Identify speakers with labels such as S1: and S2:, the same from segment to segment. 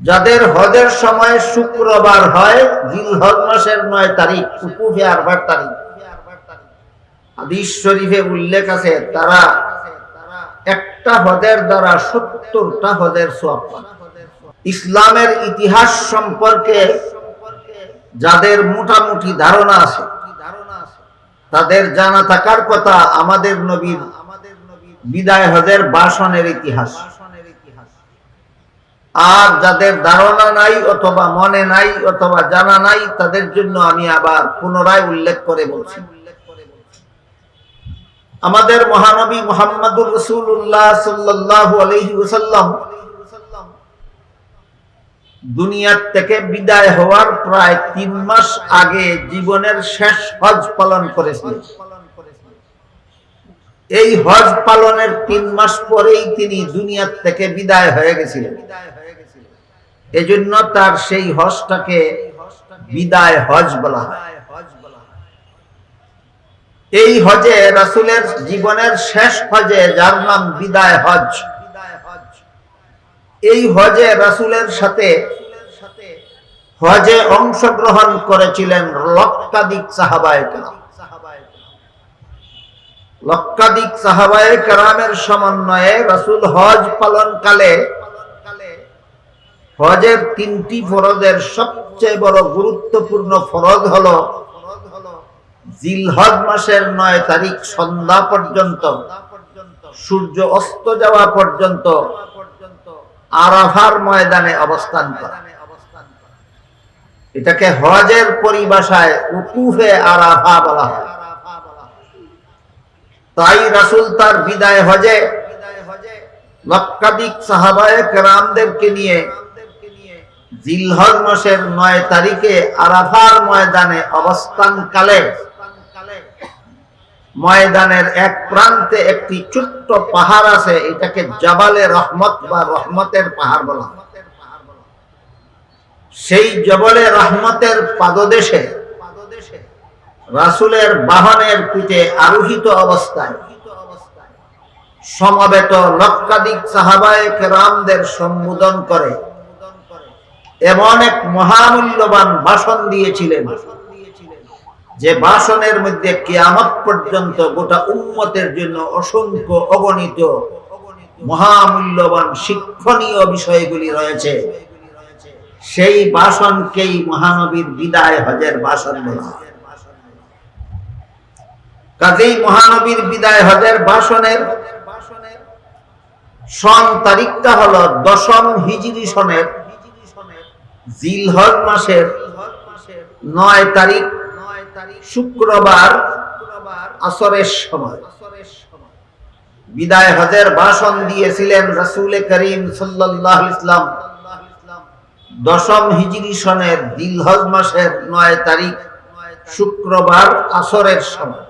S1: যাদের হজের সময় শুক্রবার হয়, জিলহজ মাসের নয় তারিখ, উকুফে আরবার তারিখ হাদিস শরীফে উল্লেখ আছে, তারা একটা হজের দ্বারা সত্তরটা হজের পান। ইসলামের ইতিহাস সম্পর্কে যাদের মোটামুটি ধারণা আছে, তাদের জানা থাকার কথা আমাদের নবীর বিদায় হজের বাসনের ইতিহাস আর যাদের ধারণা নাই অথবা মনে নাই অথবা জানা নাই, তাদের জন্য আমি আবার পুনরায় উল্লেখ করে বলছি। আমাদের মহানবী মোহাম্মদুর রসুল্লাহ সাল্লাহ দুনিয়ার থেকে বিদায় হওয়ার প্রায় তিন মাস আগে জীবনের শেষ হজ পালন করেছিলেন। এই হজ পালনের তিন মাস পরেই তিনি দুনিয়ার থেকে বিদায় হয়ে গেছিলেন। এজন্য তার সেই হজটাকে বিদায় হজ বলা হয়। এই হজে রাসুলের জীবনের শেষ হজে যার নাম বিদায় হজ। এই হজে রাসুলের সাথে হজে অংশগ্রহণ করেছিলেন লক্ষাধিক সাহাবায় কেরাম। লক্ষাধিক সাহাবায় কেরামের সমন্বয়ে রাসুল হজ পালনকালে হজের তিনটি ফরজের সবচেয়ে বড় গুরুত্বপূর্ণ ফরজ হলো জিলহজ মাসের নয় তারিখ সন্ধ্যা পর্যন্ত, সূর্য অস্ত যাওয়া পর্যন্ত, আরাফার ময়দানে অবস্থান করা। এটাকে হজের পরিভাষায় উকুফে আরাফা বলা হয়। তাই রাসুল তার বিদায় হজে লক্ষাধিক সাহাবায়ে কেরামদেরকে নিয়ে জিলহজ মাসের নয় তারিখে আরাফার ময়দানে ময়দানের এক প্রান্তে একটি ছোট্ট পাহাড় আছে, এটাকে জবালে রহমত বা রহমতের পাহাড় বলা সেই জবলে রহমতের পাদদেশে রাসুলের বাহনের পিঠে আরোহিত অবস্থায় সমবেত লক্ষাধিক সাহাবায়ে কেরামদের সম্বোধন করে। এমন এক মহামূল্যবান ভাষণ দিয়েছিলেন যে ভাষণের মধ্যে কিয়ামত পর্যন্ত গোটা উন্মতের জন্য অসংখ্য অগণিত মহামূল্যবান শিক্ষণীয় বিষয়গুলি রয়েছে। সেই ভাষণকেই মহানবীর বিদায় হজের ভাষণ বলা। হয় কাজেই মহানবীর বিদায় হজের ভাষণের সন তারিখটা হলো দশম হিজরি সনের জিলহজ মাসের নয় তারিখ শুক্রবার আসরের সময়। বিদায় হজের ভাষণ দিয়েছিলেন রসুল করিম সাল্লাহ ইসলাম দশম হিজরি সনের দিলহজ মাসের নয় তারিখ শুক্রবার আসরের সময়।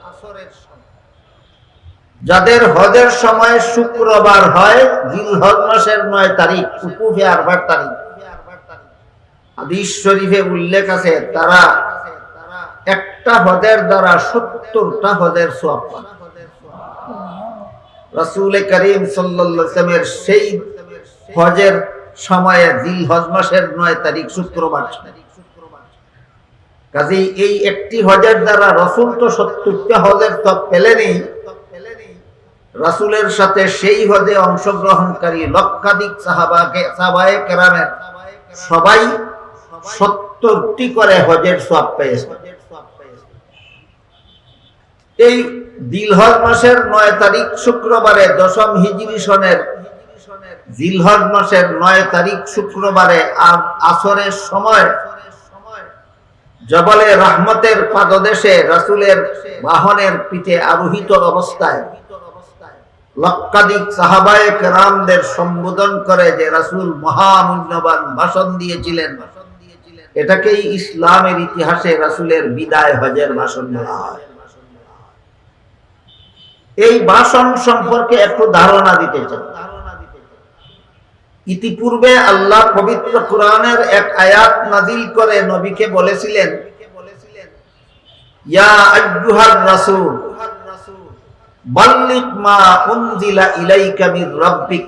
S1: যাদের হজের সময় শুক্রবার হয় দিলহজ মাসের নয় তারিখ, উকুফে আরবার তারিখ। হাদিস শরীফে উল্লেখ আছে, তারা একটা হজের দ্বারা সত্তরটা হজের করিম সেই হজের সময়ে দিল হজ মাসের নয় তারিখ শুক্রবার। কাজেই এই একটি হজের দ্বারা রসুল তো সত্তরটা হজের তো পেলেনি রাসুলের সাথে সেই হজে অংশগ্রহণকারী লক্ষাধিক সাহাবাকে সাহাবায়ে কেরামের সবাই সত্তরটি করে হজের সব পেয়েছে। এই দিলহজ মাসের নয় তারিখ শুক্রবারে দশম হিজরি সনের জিলহজ মাসের নয় তারিখ শুক্রবারে আসরের সময় জবলে রহমতের পাদদেশে, রাসুলের বাহনের পিঠে আরোহিত অবস্থায়। লক্ষাধিক কেরামদের সম্বোধন করে যে রাসুল মহামূল্যবান ভাষণ দিয়েছিলেন। এটাকেই ইসলামের ইতিহাসে রাসুলের বিদায় হজের ভাষণ বলা হয়। এই ভাষণ সম্পর্কে একটু ধারণা দিতে চাই। ইতিপূর্বে আল্লাহ পবিত্র কোরআনের এক আয়াত নাজিল করে নবীকে বলেছিলেন, ইয়া আইয়ুহার রাসূল বাল্লিক মা উনজিলা ইলাইকা মির রাব্বিক,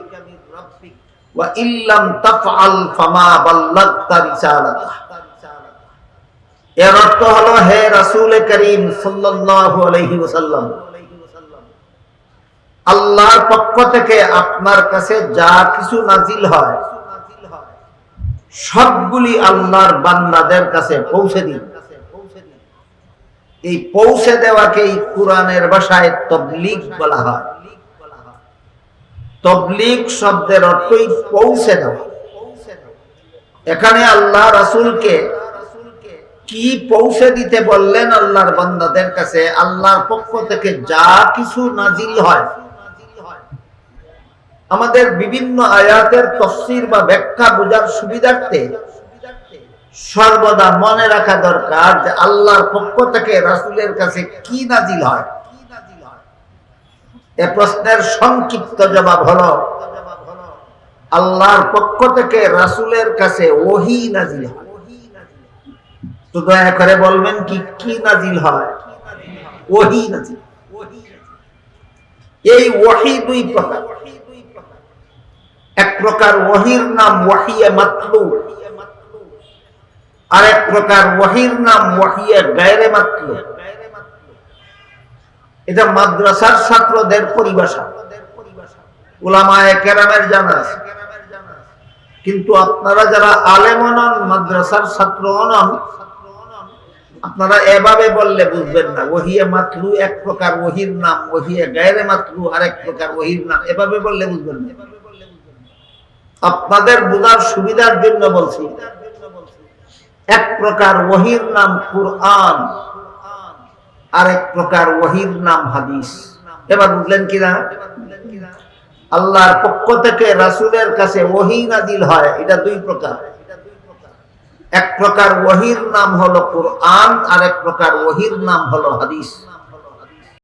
S1: ওয়া ইল্লাম তাফআল ফামা বাল্লাগতা রিসালাতাহ এর অর্থ হলো, হে রাসূল করিম সাল্লাল্লাহু আলাইহি ওয়াসাল্লাম আল্লাহর পক্ষ থেকে আপনার কাছে যা কিছু নাজিল হয়, সবগুলি আল্লাহর বান্দাদের কাছে পৌঁছে দিন। এই পৌঁছে দেওয়াকেই কোরআনের ভাষায় তবলিগ বলা হয়। তবলিগ শব্দের অর্থই পৌঁছে দেওয়া। এখানে আল্লাহ রাসূলকে কি পৌঁছে দিতে বললেন আল্লাহর বান্দাদের কাছে? আল্লাহর পক্ষ থেকে যা কিছু নাজিল হয় আমাদের বিভিন্ন আয়াতের তফসির বা ব্যাখ্যা বোঝার সুবিধার্থে সর্বদা মনে রাখা দরকার যে আল্লাহর পক্ষ থেকে রাসুলের কাছে কি নাজিল হয়। এ প্রশ্নের সংক্ষিপ্ত জবাব হলো, আল্লাহর পক্ষ থেকে রাসূলের কাছে ওহি নাজিল হয়। তো দয়া করে বলবেন কি কি নাজিল হয়? ওহি নাজিল এই ওহি দুই প্রকার। এক প্রকার ওহির নাম ওয়াহিয়ে মাতলু আর এক প্রকার ওয়াহির নাম ওয়াহিয়ে গায়রে মাতলু এটা মাদ্রাসার ছাত্রদের পরিভাষা। উলামায়ে কেরামের জানা। কিন্তু আপনারা যারা আলেম মাদ্রাসার ছাত্র আপনারা এভাবে বললে বুঝবেন না। ওহিয়ে মাতলু এক প্রকার ওহির নাম ওহিয়ে গায়রে মাতলু আর এক প্রকার ওহির নাম, এভাবে বললে বুঝবেন না। আপনাদের বোঝার সুবিধার জন্য বলছি। এক প্রকার ওহির নাম কুরআন, আরেক প্রকার ওহির নাম হাদিস। এবার বুঝলেন কিনা? আল্লাহর পক্ষ থেকে রাসুলের কাছে ওহি নাজিল হয়, এটা দুই প্রকার। এক প্রকার ওহির নাম হলো কুরআন আর এক প্রকার ওহির নাম হলো হাদিস।